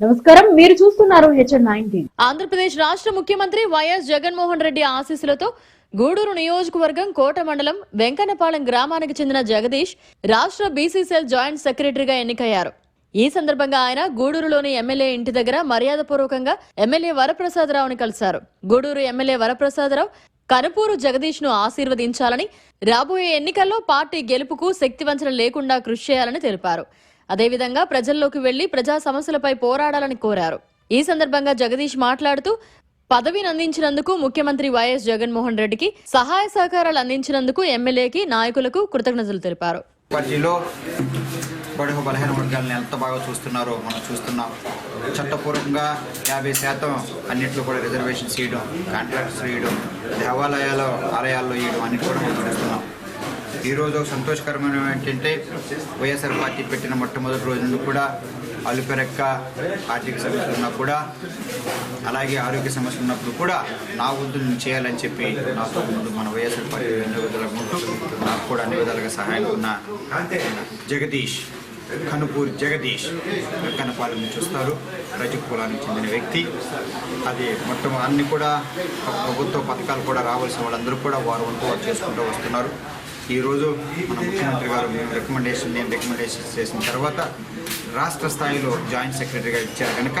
నమస్కారం. మీరు చూస్తున్నారు హెచ్ఎన్ నైన్టీన్ ఆంధ్రప్రదేశ్ రాష్ట్ర ముఖ్యమంత్రి వైఎస్ జగన్మోహన్ రెడ్డి ఆశీస్సులతో గూడూరు నియోజకవర్గం కోట మండలం వెంకన్నపాలెం గ్రామానికి చెందిన జగదీష్ రాష్ట్ర బీసీసీఎల్ జాయింట్ సెక్రటరీగా ఎన్నికయ్యారు. ఈ సందర్భంగా ఆయన గూడూరులోని ఎమ్మెల్యే ఇంటి దగ్గర మర్యాదపూర్వకంగా ఎమ్మెల్యే వరప్రసాదరావుని కలిశారు. గూడూరు ఎమ్మెల్యే వరప్రసాదరావు కనుపూరు జగదీష్ను ఆశీర్వదించాలని రాబోయే ఎన్నికల్లో పార్టీ గెలుపుకు శక్తివంచన లేకుండా కృషి చేయాలని తెలిపారు. అదేవిధంగా ప్రజల్లోకి వెళ్ళి ప్రజా సమస్యలపై పోరాడాలని కోరారు. ఈ సందర్భంగా జగదీష్ మాట్లాడుతూ పదవిని అందించినందుకు ముఖ్యమంత్రి వైఎస్ జగన్మోహన్ రెడ్డికి సహాయ సహకారాలు అందించినందుకు ఎమ్మెల్యేకి నాయకులకు కృతజ్ఞతలు తెలిపారు. పార్టీలో బడుగు బలహీన వర్గాలను ఎంత బాగా చూస్తున్నారో మనం చూస్తున్నాం. చట్టపూర్వకంగా యాభై శాతం అన్నింటిలో కూడా రిజర్వేషన్స్ ఇవ్వడం కాంట్రాక్ట్స్ ఇవ్వడం దేవాలయాల ఆలయాల్లో ఇవ్వడం అన్నిటి కూడా మనం చూస్తున్నాం. ఈరోజు ఒక సంతోషకరమైన ఏంటంటే వైఎస్ఆర్ పార్టీ పెట్టిన మొట్టమొదటి రోజు నుండి కూడా అలుపెరక్క ఆర్థిక సమస్యలు ఉన్నా కూడా అలాగే ఆరోగ్య సమస్యలు ఉన్నప్పుడు కూడా నా వంతు నేను చేయాలని చెప్పి నాతో ముందు మన వైఎస్ఆర్ పార్టీ అన్ని విధాలుగా ఉంటూ నాకు కూడా అన్ని విధాలుగా సహాయం ఉన్న జగదీష్ కనుపూర్ జగదీష్ కనపాలెం చూస్తారు రజక కులానికి చెందిన వ్యక్తి. అది మొత్తం అన్ని కూడా ప్రభుత్వ పథకాలు కూడా రావాల్సిన వాళ్ళందరూ కూడా వారు వంతు వారు చేసుకుంటూ వస్తున్నారు. ఈరోజు మన ముఖ్యమంత్రి గారు మేము రికమెండేషన్ నేను రికమెండేషన్ చేసిన తర్వాత రాష్ట్ర స్థాయిలో జాయింట్ సెక్రటరీగా ఇచ్చారు. కనుక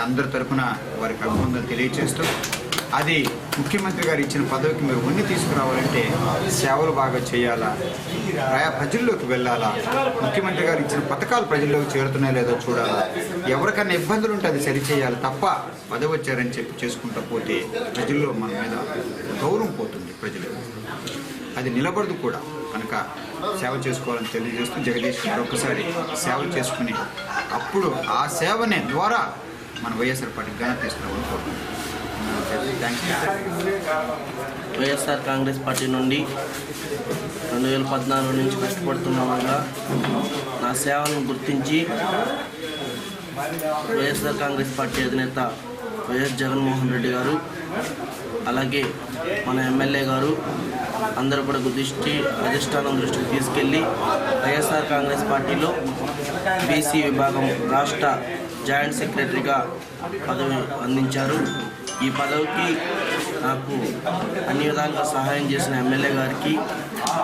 అందరి తరఫున వారికి అభినందనలు తెలియజేస్తూ అది ముఖ్యమంత్రి గారు ఇచ్చిన పదవికి మీరు ఉన్ని తీసుకురావాలంటే సేవలు బాగా చేయాలా? ప్రయా ప్రజల్లోకి వెళ్ళాలా? ముఖ్యమంత్రి గారు ఇచ్చిన పథకాలు ప్రజల్లోకి చేరుతున్నాయో లేదో చూడాలా? ఎవరికైనా ఇబ్బందులు ఉంటే అది సరిచేయాలి తప్ప పదవి వచ్చారని చెప్పి చేసుకుంటూ పోతే ప్రజల్లో మన మీద గౌరవం పోతుంది ప్రజలు అది నిలబడదు కూడా. కనుక సేవ చేసుకోవాలని తెలియజేస్తూ జగదీష్ మరొకసారి సేవ చేసుకుని అప్పుడు ఆ సేవనే ద్వారా మన వైఎస్ఆర్ పార్టీ ఘనత తీసుకురావాలని కోరుకుంటున్నాం. వైఎస్ఆర్ కాంగ్రెస్ పార్టీ నుండి రెండు వేల పద్నాలుగు నుంచి కష్టపడుతున్న వల్ల నా సేవలను గుర్తించి వైఎస్ఆర్ కాంగ్రెస్ పార్టీ అధినేత వైఎస్ జగన్మోహన్ రెడ్డి గారు అలాగే మన ఎమ్మెల్యే గారు అందరూ కూడా దృష్టి అధిష్టానం దృష్టికి తీసుకెళ్ళి వైఎస్ఆర్ కాంగ్రెస్ పార్టీలో బీసీ విభాగం రాష్ట్ర జాయింట్ సెక్రటరీగా పదవి అందించారు. ఈ పదవికి నాకు అన్ని విధాలుగా సహాయం చేసిన ఎమ్మెల్యే గారికి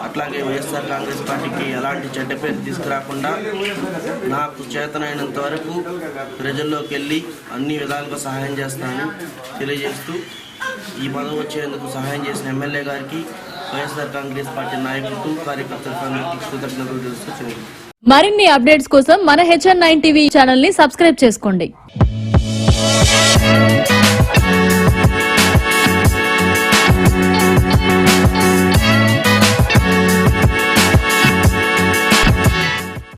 అట్లాగే వైఎస్ఆర్ కాంగ్రెస్ పార్టీకి ఎలాంటి చెడ్డ పేరు తీసుకురాకుండా నాకు చేతనైనంత వరకు ప్రజల్లోకి వెళ్ళి అన్ని విధాలుగా సహాయం చేస్తానని తెలియజేస్తూ ఈ పదవి వచ్చేందుకు సహాయం చేసిన ఎమ్మెల్యే గారికి వైఎస్ఆర్ కాంగ్రెస్ పార్టీ నాయకులకు కార్యకర్తలకు కృతజ్ఞతలు తెలుస్తూ మరిన్ని అప్డేట్స్ కోసం మన హెచ్ఎన్ నైన్ టీవీ ఛానల్ని సబ్స్క్రైబ్ చేసుకోండి.